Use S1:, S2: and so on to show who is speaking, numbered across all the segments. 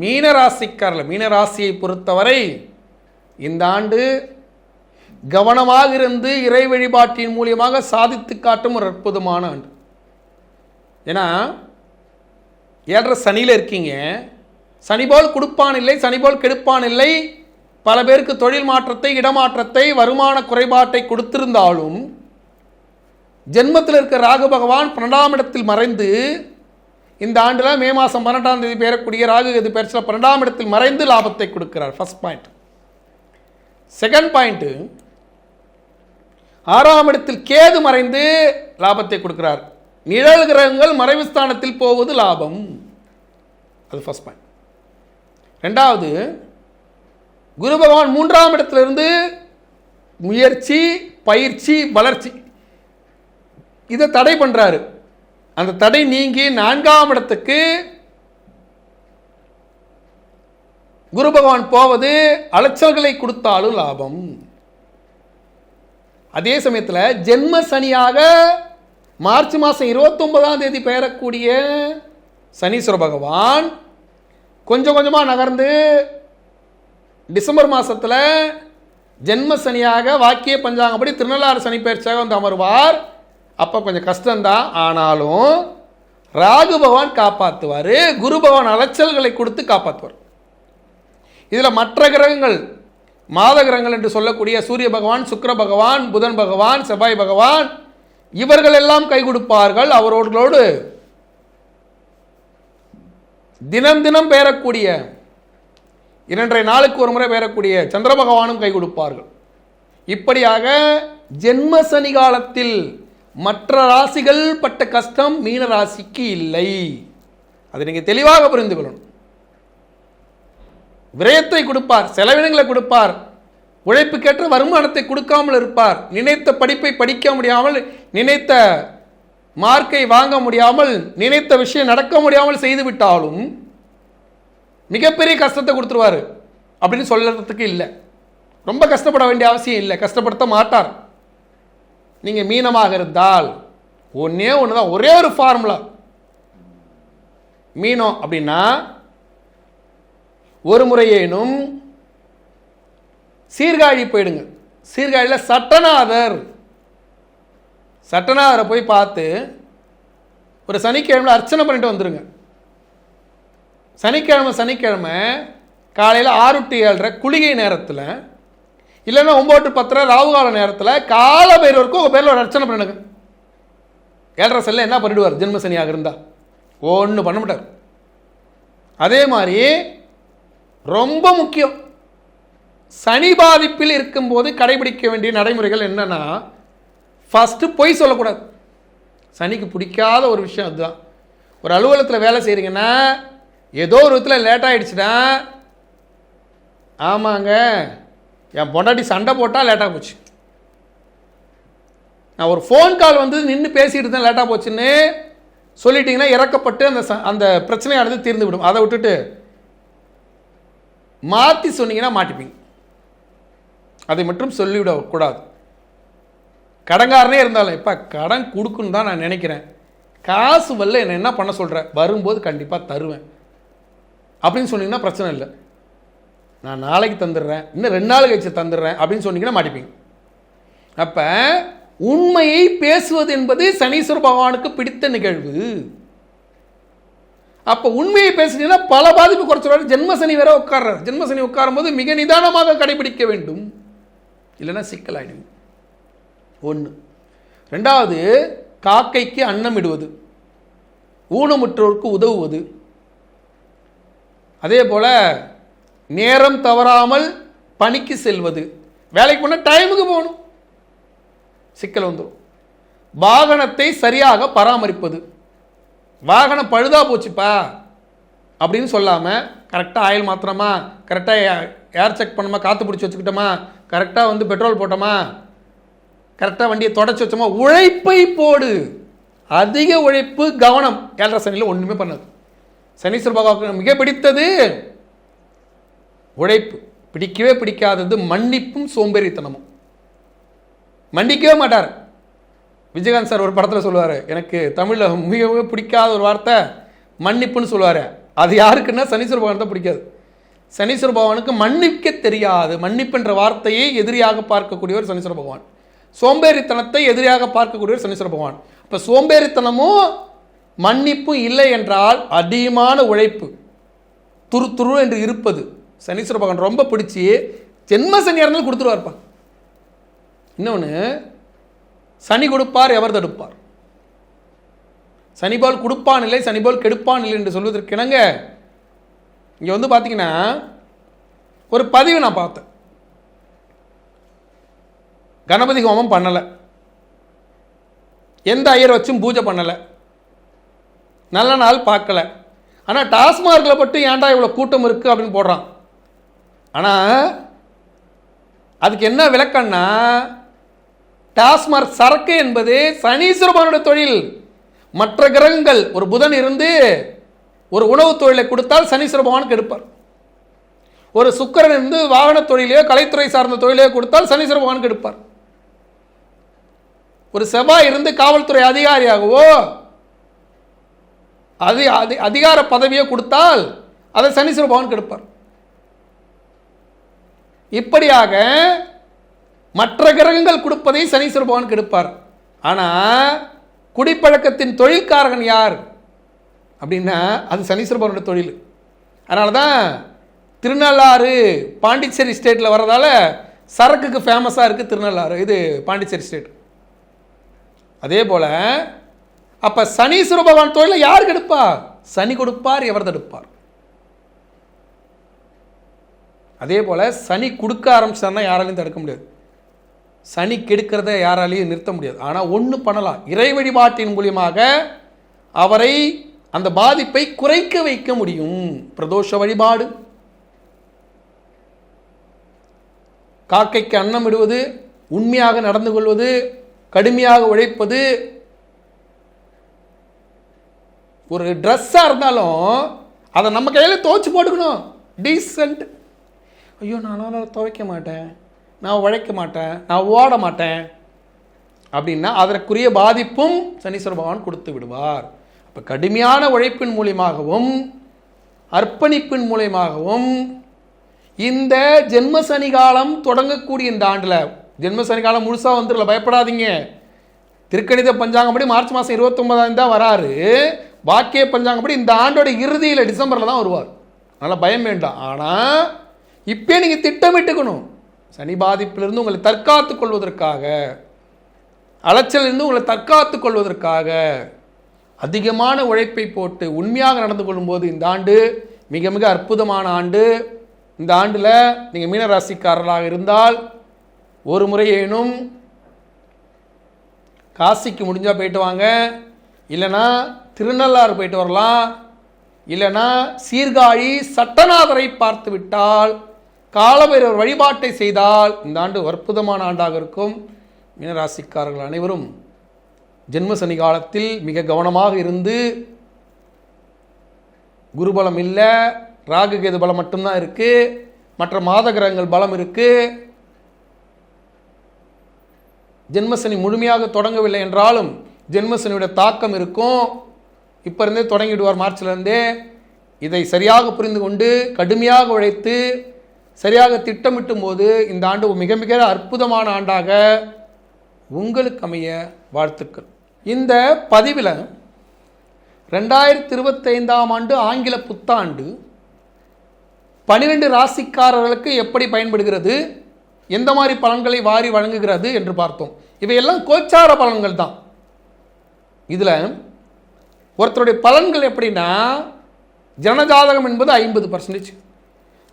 S1: மீனராசிக்காரர்கள் மீனராசியை பொறுத்தவரை இந்த ஆண்டு கவனமாக இருந்து இறை வழிபாட்டின் மூலியமாக சாதித்து காட்டும் ஒரு அற்புதமான ஆண்டு. ஏன்னா ஏழரை சனியில் இருக்கீங்க. சனிபோல் கொடுப்பான் இல்லை சனிபோல் கெடுப்பான் இல்லை. பல பேருக்கு தொழில் மாற்றத்தை இடமாற்றத்தை வருமான குறைபாட்டை கொடுத்திருந்தாலும் ஜென்மத்தில் இருக்க ராகு பகவான் பன்னெண்டாம் இடத்தில் மறைந்து இந்த ஆண்டில் மே மாதம் பன்னெண்டாம் தேதி பெறக்கூடிய ராகுகதி இது பன்னெண்டாம் இடத்தில் மறைந்து லாபத்தை கொடுக்கிறார். ஃபர்ஸ்ட் பாயிண்ட் செகண்ட் பாயிண்ட்டு ஆறாம் இடத்தில் கேது மறைந்து லாபத்தை கொடுக்கிறார். நிழல் கிரகங்கள் மறைவு ஸ்தானத்தில் போவது லாபம். அது ஃபர்ஸ்ட் பாயிண்ட் ரெண்டாவது குரு பகவான் மூன்றாம் இடத்திலிருந்து முயற்சி பயிற்சி வளர்ச்சி. இதை தடை பண்ணுறாரு அந்த தடை நீங்கி நான்காம் இடத்துக்கு குரு பகவான் போவது அலைச்சல்களை கொடுத்தாலும் லாபம். அதே சமயத்தில் ஜென்ம சனியாக மார்ச் மாதம் இருபத்தொன்பதாம் தேதி பெயரக்கூடிய சனீஸ்வர பகவான் கொஞ்சம் கொஞ்சமாக நகர்ந்து டிசம்பர் மாதத்தில் ஜென்ம சனியாக வாக்கிய பஞ்சாங்கப்படி திருநள்ளாறு சனி பயிற்சியாக வந்து அமர்வார். அப்போ கொஞ்சம் கஷ்டம்தான். ஆனாலும் ராகு பகவான் காப்பாற்றுவார் குரு பகவான் அலைச்சல்களை கொடுத்து காப்பாற்றுவார் இதில் மற்ற கிரகங்கள் மாத கிரகங்கள் என்று சொல்லக்கூடிய சூரிய பகவான் சுக்கிர பகவான் புதன் பகவான் செவ்வாய் பகவான் இவர்கள் எல்லாம் கை கொடுப்பார்கள். அவர்களோடு தினம் தினம் பெயரக்கூடிய இரண்டரை நாளுக்கு ஒரு முறை பெயரக்கூடிய சந்திர பகவானும் கை கொடுப்பார்கள். இப்படியாக ஜென்ம சனி காலத்தில் மற்ற ராசிகள் பட்ட கஷ்டம் மீன ராசிக்கு இல்லை. அதை நீங்கள் தெளிவாக புரிந்து கொள்ளணும். விரயத்தை கொடுப்பார் செலவினங்களை கொடுப்பார் உழைப்புக்கேற்ற வருமானத்தை கொடுக்காமல் இருப்பார் நினைத்த படிப்பை படிக்க முடியாமல் நினைத்த மார்க்கை வாங்க முடியாமல் நினைத்த விஷயம் நடக்க முடியாமல் செய்துவிட்டாலும் மிகப்பெரிய கஷ்டத்தை கொடுத்துருவாரு அப்படின்னு சொல்றதுக்கு இல்லை. ரொம்ப கஷ்டப்பட வேண்டிய அவசியம் இல்லை. கஷ்டப்படுத்த மாட்டார். நீங்கள் மீனமாக இருந்தால் ஒன்றே ஒன்று தான் ஒரே ஒரு ஃபார்முலா மீனம் அப்படின்னா ஒரு முறையேனும் சீர்காழி போயிடுங்க. சீர்காழியில் சட்டநாதர். சட்டநாதரை போய் பார்த்து ஒரு சனிக்கிழமை அர்ச்சனை பண்ணிட்டு வந்துடுங்க சனிக்கிழமை சனிக்கிழமை காலையில் ஆறு டு ஏழரை குளிகை நேரத்தில் இல்லைன்னா ஒம்பது டு பத்தரை ராவுகால நேரத்தில் கால பைரவருக்கும் உங்கள் பேரில் ஒரு அர்ச்சனை பண்ணுங்க. ஏழரை செல்ல என்ன பண்ணிடுவார்? ஜென்ம சனியாக இருந்தால் ஒன்றும் பண்ண மாட்டார். அதே மாதிரி ரொம்ப முக்கியம். சனி பாதிப்பில் இருக்கும்போது கடைபிடிக்க வேண்டிய நடைமுறைகள் என்னென்னா ஃபஸ்ட்டு பொய் சொல்லக்கூடாது. சனிக்கு பிடிக்காத ஒரு விஷயம் அதுதான். ஒரு அலுவலகத்தில் வேலை செய்கிறீங்கன்னா ஏதோ ஒரு விதத்தில் லேட் ஆகிடுச்சுன்னா ஆமாங்க. என் பொண்டாட்டி சண்டை போட்டால் லேட்டாக போச்சு. நான் ஒரு ஃபோன் கால் வந்து நின்று பேசிட்டு இருந்தேன் லேட்டாக போச்சுன்னு சொல்லிட்டீங்கன்னா இறக்கப்பட்டு அந்த ச- அந்த பிரச்சனையானது தீர்ந்து விடும் அதை விட்டுட்டு மாற்றி சொன்னீங்கன்னா மாட்டிப்பீங்க. அதை மட்டும் சொல்லிவிடக்கூடாது. கடன்காரனே இருந்தாலும் இப்போ கடன் கொடுக்குன்னு தான் நான் நினைக்கிறேன். காசு வரல என்ன என்ன பண்ண சொல்கிறேன் வரும்போது கண்டிப்பாக தருவேன். அப்படின்னு சொன்னீங்கன்னா பிரச்சனை இல்லை. நான் நாளைக்கு தந்துடுறேன் இன்னும் ரெண்டு நாள் கழிச்சு தந்துடுறேன் அப்படின்னு சொன்னீங்கன்னா மாட்டிப்பீங்க. அப்போ உண்மையை பேசுவது என்பது சனீஸ்வர பகவானுக்கு பிடித்த நிகழ்வு. அப்போ உண்மையை பேசுனீங்கன்னா பல பாதிப்பு குறைச்சிடுவார் ஜென்மசனி வேற உட்கார்றார். ஜென்மசனி உட்காரும்போது மிக நிதானமாக கடைபிடிக்க வேண்டும். இல்லைன்னா சிக்கலாயிடும் ஒன்று ரெண்டாவது காக்கைக்கு அன்னம் இடுவது ஊனமுற்றோருக்கு உதவுவது. அதே போல் நேரம் தவறாமல் பணிக்கு செல்வது. வேலைக்கு போனால் டைமுக்கு போகணும். சிக்கல் வந்துடும் வாகனத்தை சரியாக பராமரிப்பது. வாகனம் பழுதா போச்சுப்பா அப்படின்னு சொல்லாமல் கரெக்டாக ஆயில் மாத்திரமா கரெக்டாக ஏர் செக் பண்ணோமா? காற்று பிடிச்சி வச்சுக்கிட்டோமா? கரெக்டாக வந்து பெட்ரோல் போட்டோமா? கரெக்டாக வண்டியை தொடச்சி வச்சோமா? உழைப்பை போடு. அதிக உழைப்பு கவனம். ஏழரை சனியில் ஒன்றுமே பண்ணாது. சனீஸ்வர பகவானுக்கு மிக பிடித்தது உழைப்பு பிடிக்கவே பிடிக்காதது மன்னிப்பும் சோம்பேறித்தனமும். மன்னிக்கவே மாட்டார். விஜயகாந்த் சார் ஒரு படத்தில் சொல்லுவார் எனக்கு தமிழில் மிக மிக பிடிக்காத ஒரு வார்த்தை மன்னிப்புன்னு சொல்லுவார். அது யாருக்குன்னா சனீஸ்வர பகவான் தான் பிடிக்காது. சனீஸ்வர பகவானுக்கு மன்னிக்க தெரியாது. மன்னிப்புன்ற வார்த்தையை எதிரியாக பார்க்கக்கூடியவர் சனீஸ்வர பகவான். சோம்பேறித்தனத்தை எதிரியாக பார்க்கக்கூடியவர் சனீஸ்வர பகவான். இப்போ சோம்பேறித்தனமும் மன்னிப்பும் இல்லை என்றால் அதிகமான உழைப்பு துரு துரு என்று இருப்பது சனீஸ்வர பகவான் ரொம்ப பிடிச்சி ஜென்ம சனியாக இருந்தாலும் கொடுத்துருவார்ப்பா. இன்னொன்று சனி கொடுப்பார் எவர் தடுப்பார். சனிபால் கொடுப்பான் இல்லை சனிபால் கெடுப்பான் இல்லை என்று சொல்வதற்கு இணங்க இங்கே வந்து பார்த்தீங்கன்னா ஒரு பதிவு நான் பார்த்தேன். கணபதி ஹோமம் பண்ணலை. எந்த ஐயர் வச்சும் பூஜை பண்ணலை. நல்ல நாள் பார்க்கல. ஆனால் டாஸ்மார்க்கில் மட்டும் ஏன்டா இவ்வளோ கூட்டம் இருக்குது அப்படின்னு போடுறான். ஆனால் அதுக்கு என்ன விளக்கம்னா டாஸ்மார்க் சரக்கு என்பது சனீஸ்வரபவனுடைய தொழில். மற்ற கிரகங்கள் ஒரு புதன் இருந்து ஒரு உணவு தொழிலை கொடுத்தால் சனீஸ்வர பகவானுக்கு எடுப்பார். ஒரு சுக்கரன் இருந்து வாகன தொழிலையோ கலைத்துறை சார்ந்த தொழிலையோ கொடுத்தால் சனீஸ்வர பகவானுக்கு எடுப்பார். ஒரு செவ்வாய் இருந்து காவல்துறை அதிகாரியாகவோ அது அதி அதிகார பதவியோ கொடுத்தால் அதை சனீஸ்வர பகவானுக்கு எடுப்பார். இப்படியாக மற்ற கிரகங்கள் கொடுப்பதை சனீஸ்வர பகவான் கெடுப்பார். ஆனால் குடிப்பழக்கத்தின் தொழில்காரகன் யார்? அப்படின்னா அது சனீஸ்வர பகவானோட தொழில். அதனால தான் திருநள்ளாறு பாண்டிச்சேரி ஸ்டேட்டில் வர்றதால சரக்குக்கு ஃபேமஸாக இருக்குது திருநள்ளாறு. இது பாண்டிச்சேரி ஸ்டேட் அதே போல் அப்போ சனீஸ்வர பகவான் தொழிலை யார் கெடுப்பா? சனி கொடுப்பார் எவர் தடுப்பார். அதே போல் சனி கொடுக்க ஆரம்பிச்சாருன்னா யாராலையும் தடுக்க முடியாது. சனி கெடுக்கிறத யாராலையும் நிறுத்த முடியாது. ஆனால் ஒன்று பண்ணலாம். இறை வழிபாட்டின் மூலியமாக அவரை அந்த பாதிப்பை குறைக்க வைக்க முடியும். பிரதோஷ வழிபாடு. காக்கைக்கு அன்னம் இடுவது உண்மையாக நடந்து கொள்வது கடுமையாக உழைப்பது ஒரு ட்ரெஸ்ஸாக இருந்தாலும் அதை நம்ம கையில் துவச்சி போட்டுக்கணும். டீசெண்ட் ஐயோ நான் துவைக்க மாட்டேன். நான் உழைக்க மாட்டேன். நான் ஓட மாட்டேன். அப்படின்னா அதற்குரிய பாதிப்பும் சனீஸ்வர பகவான் கொடுத்து விடுவார். அப்போ கடுமையான உழைப்பின் மூலியமாகவும் அர்ப்பணிப்பின் மூலியமாகவும் இந்த ஜென்ம சனி காலம் தொடங்கக்கூடிய இந்த ஆண்டில் ஜென்ம சனி காலம் முழுசாக வந்துடல பயப்படாதீங்க. திருக்கணித பஞ்சாங்கப்படி மார்ச் மாதம் இருபத்தொன்பதாம் தான் வராரு. பாக்கிய பஞ்சாங்கப்படி இந்த ஆண்டோட இறுதியில் டிசம்பரில் தான் வருவார். அதனால் பயம் வேண்டாம். ஆனால் இப்போ நீங்கள் திட்டமிட்டுக்கணும். சனி பாதிப்பிலிருந்து உங்களை தற்காத்து கொள்வதற்காக அலைச்சலிருந்து உங்களை தற்காத்து கொள்வதற்காக அதிகமான உழைப்பை போட்டு உண்மையாக நடந்து கொள்ளும்போது இந்த ஆண்டு மிக மிக அற்புதமான ஆண்டு. இந்த ஆண்டில் நீங்கள் மீனராசிக்காரர்களாக இருந்தால் ஒரு முறையேனும் காசிக்கு முடிஞ்சால் போயிட்டு வாங்க. இல்லைன்னா திருநள்ளாறு போயிட்டு வரலாம். இல்லைன்னா சீர்காழி சட்டநாதரை பார்த்து விட்டால் காலபைரவர் வழிபாட்டை செய்தால் இந்த ஆண்டு அற்புதமான ஆண்டாக இருக்கும். மீனராசிக்காரர்கள் அனைவரும் ஜென்ம சனி காலத்தில் மிக கவனமாக இருந்து குருபலம் இல்லை ராகு கேது பலம் மட்டும்தான் இருக்குது மற்ற மாத கிரகங்கள் பலம் இருக்குது ஜென்மசனி முழுமையாக தொடங்கவில்லை என்றாலும் ஜென்மசனியுடைய தாக்கம் இருக்கும். இப்போ இருந்தே தொடங்கிவிடுவார் மார்ச்லேருந்தே இதை சரியாக புரிந்து கொண்டு கடுமையாக உழைத்து சரியாக திட்டமிட்டும் போது இந்த ஆண்டு மிக மிக அற்புதமான ஆண்டாக உங்களுக்கு அமைய வாழ்த்துக்கள். இந்த பதிவில் ரெண்டாயிரத்தி இருபத்தைந்தாம் ஆண்டு ஆங்கில புத்தாண்டு பனிரெண்டு ராசிக்காரர்களுக்கு எப்படி பயன்படுகிறது எந்த மாதிரி பலன்களை வாரி வழங்குகிறது என்று பார்த்தோம். இவையெல்லாம் கோச்சார பலன்கள் தான். இதில் ஒருத்தருடைய பலன்கள் எப்படின்னா ஜனஜாதகம் என்பது ஐம்பது பர்சன்டேஜ்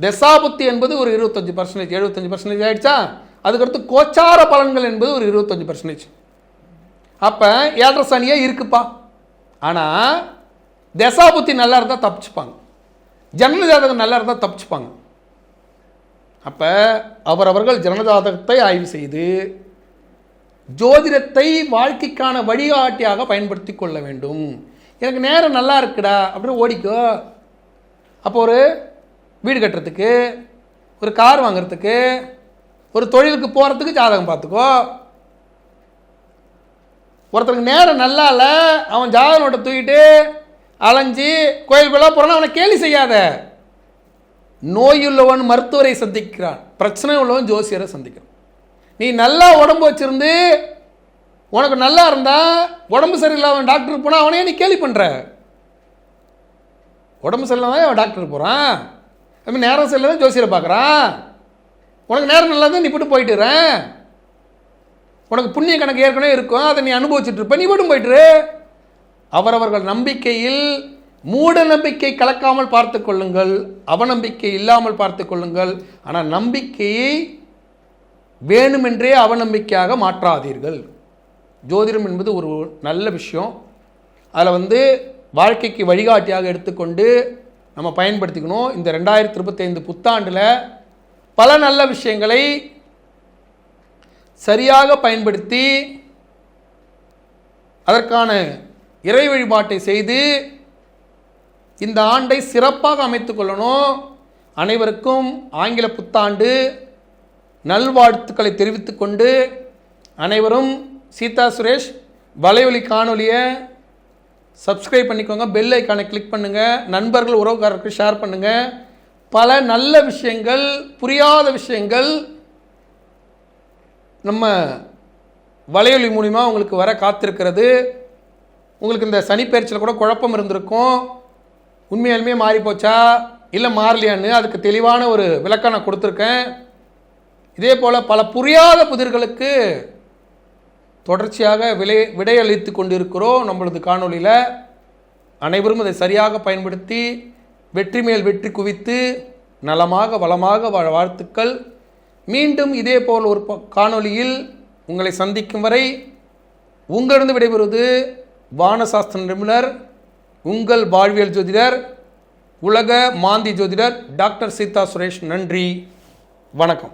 S1: தசாபுத்தி என்பது ஒரு இருபத்தஞ்சி பர்சன்டேஜ் எழுபத்தஞ்சு பர்சன்டேஜ் ஆகிடுச்சா அதுக்கடுத்து கோச்சார பலன்கள் என்பது ஒரு இருபத்தஞ்சி பர்சன்டேஜ் அப்போ ஏழரை சனியே இருக்குப்பா. ஆனால் தசாபுத்தி நல்லா இருந்தால் தப்பிச்சுப்பாங்க. ஜனன ஜாதகம் நல்லா இருந்தால் தப்பிச்சுப்பாங்க. அப்போ அவரவர்கள் ஜனஜாதகத்தை ஆய்வு செய்து ஜோதிடத்தை வாழ்க்கைக்கான வழிகாட்டியாக பயன்படுத்தி கொள்ள வேண்டும். எனக்கு நேரம் நல்லா இருக்குடா அப்படின்னு ஓடிக்கோ. அப்போ ஒரு வீடு கட்டுறதுக்கு ஒரு கார் வாங்குறதுக்கு ஒரு தொழிலுக்கு போகிறதுக்கு ஜாதகம் பார்த்துக்கோ. ஒருத்தருக்கு நேரம் நல்லா இல்லை அவன் ஜாதக நோட்டை தூக்கிட்டு அலைஞ்சு கோயில் கோயிலாக போகிறான் அவனை கேலி செய்யாத. நோயுள்ளவன் மருத்துவரை சந்திக்கிறான். பிரச்சனை உள்ளவன் ஜோசியரை சந்திக்கிறான். நீ நல்லா உடம்பு வச்சிருந்து உனக்கு நல்லா இருந்தால் உடம்பு சரியில்லாதவன் டாக்டருக்கு போனால் அவனையே நீ கேலி பண்ணுற உடம்பு சரியில்லாம அவன் டாக்டருக்கு போகிறான் அதுமாதிரி நேரம் சரியில்லாத ஜோசியரை பார்க்குறான். உனக்கு நேரம் நல்லா தான் நீ போட்டு போயிட்டுறேன் உனக்கு புண்ணிய கணக்கு ஏற்கனவே இருக்கும். அதை நீ அனுபவிச்சுட்டு இருப்ப. நீ மட்டும் போயிட்டுரு அவரவர்கள் நம்பிக்கையில் மூட நம்பிக்கை கலக்காமல் பார்த்து கொள்ளுங்கள். அவநம்பிக்கை இல்லாமல் பார்த்து கொள்ளுங்கள். ஆனால் நம்பிக்கையை வேணுமென்றே அவநம்பிக்கையாக மாற்றாதீர்கள். ஜோதிடம் என்பது ஒரு நல்ல விஷயம். அதில் வந்து வாழ்க்கைக்கு வழிகாட்டியாக எடுத்துக்கொண்டு நம்ம பயன்படுத்திக்கணும். இந்த ரெண்டாயிரத்தி இருபத்தைந்து புத்தாண்டில் பல நல்ல விஷயங்களை சரியாக பயன்படுத்தி அதற்கான இறை வழிபாட்டை செய்து இந்த ஆண்டை சிறப்பாக அமைத்துக்கொள்ளணும் அனைவருக்கும் ஆங்கில புத்தாண்டு நல்வாழ்த்துக்களை தெரிவித்துக்கொண்டு அனைவரும் சீதா சுரேஷ் வலைவலி காணொலியை சப்ஸ்கிரைப் பண்ணிக்கோங்க. பெல் ஐக்கானை கிளிக் பண்ணுங்கள் நண்பர்கள் உறவுக்காரருக்கு ஷேர் பண்ணுங்கள் பல நல்ல விஷயங்கள் புரியாத விஷயங்கள் நம்ம வலையொலி மூலிமா உங்களுக்கு வர காத்திருக்கிறது. உங்களுக்கு இந்த சனிப்பெயர்ச்சியில் கூட குழப்பம் இருந்திருக்கும். உண்மையாலுமே மாறி போச்சா? இல்லை மாறலையான்னு அதுக்கு தெளிவான ஒரு விளக்கம் நான் கொடுத்துருக்கேன். இதே போல் பல புரியாத புதிர்களுக்கு தொடர்ச்சியாக விலை விடையளித்து கொண்டிருக்கிறோம். நம்மளது காணொளியில் அனைவரும் அதை சரியாக பயன்படுத்தி வெற்றி மேல் வெற்றி குவித்து நலமாக வளமாக வாழ வாழ்த்துக்கள். மீண்டும் இதே போல் ஒரு ப- காணொளியில் உங்களை சந்திக்கும் வரை உங்களிருந்து விடைபெறுவது வானசாஸ்திர நிபுணர் உங்கள் வாழ்வியல் ஜோதிடர் உலக மாந்தி ஜோதிடர் டாக்டர் சீதா சுரேஷ். நன்றி. வணக்கம்.